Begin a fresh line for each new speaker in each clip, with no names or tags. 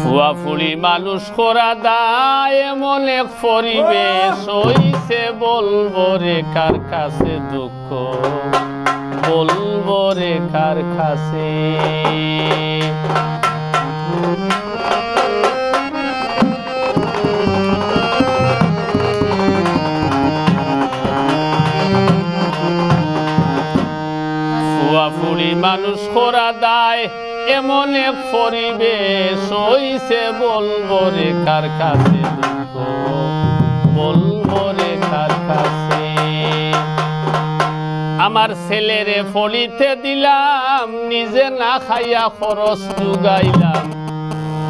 ফুয়া ফুলি মানুষ করা দায় এক পরিবেশ হইছে বলব রে কার কাছে দুঃখ? বলব রে কার কাছে? মানুষ করা দায় এমন এক পরিবেশ হইছে বলব রে কার কাছে দুঃখ? বলব রে কার কাছে? আমার ছেলেরে ফলিতে দিলাম, নিজে না খাইয়া খরচ জুগাইলাম।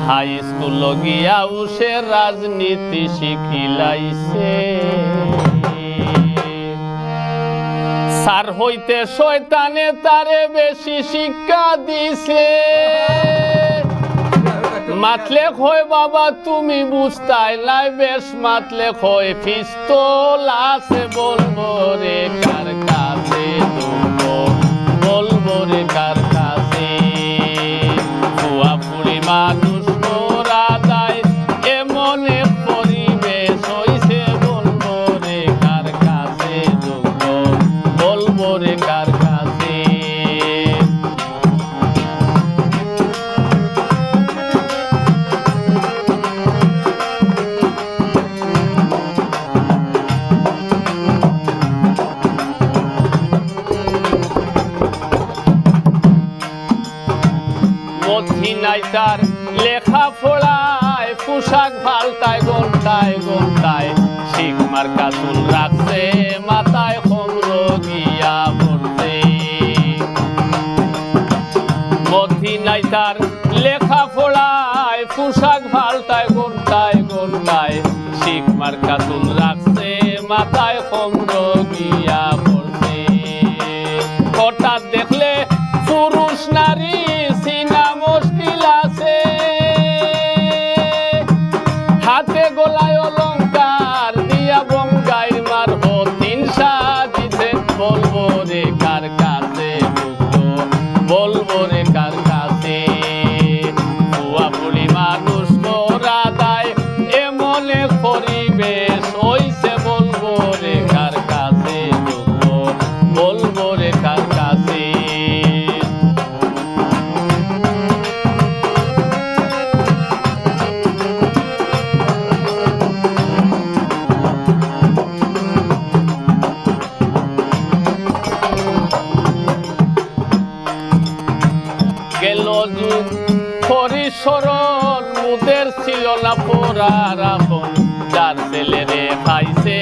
হাই স্কুল গিয়া উসে রাজনীতি শিখিলাইছে। সার হইতে শয়তানে তারে বেশি শিক্ষা দিছে। মাতলে কয় বাবা, তুমি বুঝতাই নাই বেশ মাতলে কয় পিস্তল আছে বলব রে কার কাছে বলব রে কার নাই তার লেখা ফোড়ায় পোশাক ফালতায় ঘন্টায় শিখ মার্কা চুল রাখছে, মাথায় খমর গিয়া পড়ছে। মধ্যি নাই তার লেখা ফোড়ায় পোশাক ফালতায় ঘন্টায় শিখ মার্কা চুল রাখছে, মাথায় খমর গিয়া পড়ছে। হঠাৎ দেখলে গেল যুগ পরিসরণ মুদের ছিল না পোড়ার আপন। যার ছেলেরে খাইছে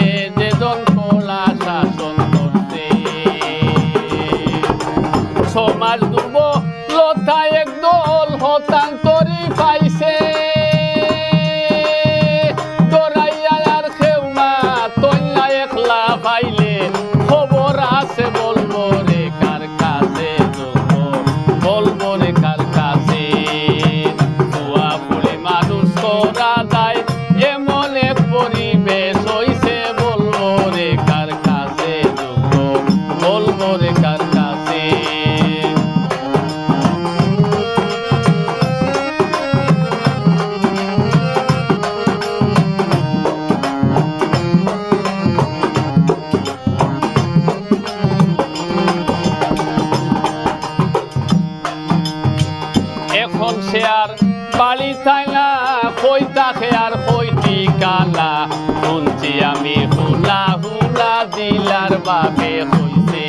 শুনছি আমি হুলা হুলা দিলার বাবে হইছে।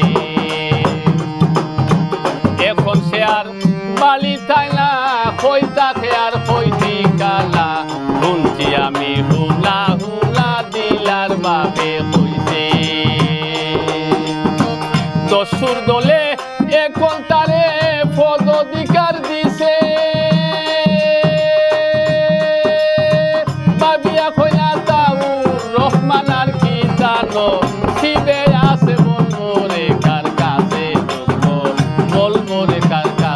এখন সে আর বালি তাই না কই তাকে আর কই ঠিকানা শুনছি আমি হুলা হুলা দিলার বাবে হইছে। দস্যুর দলে বলব রে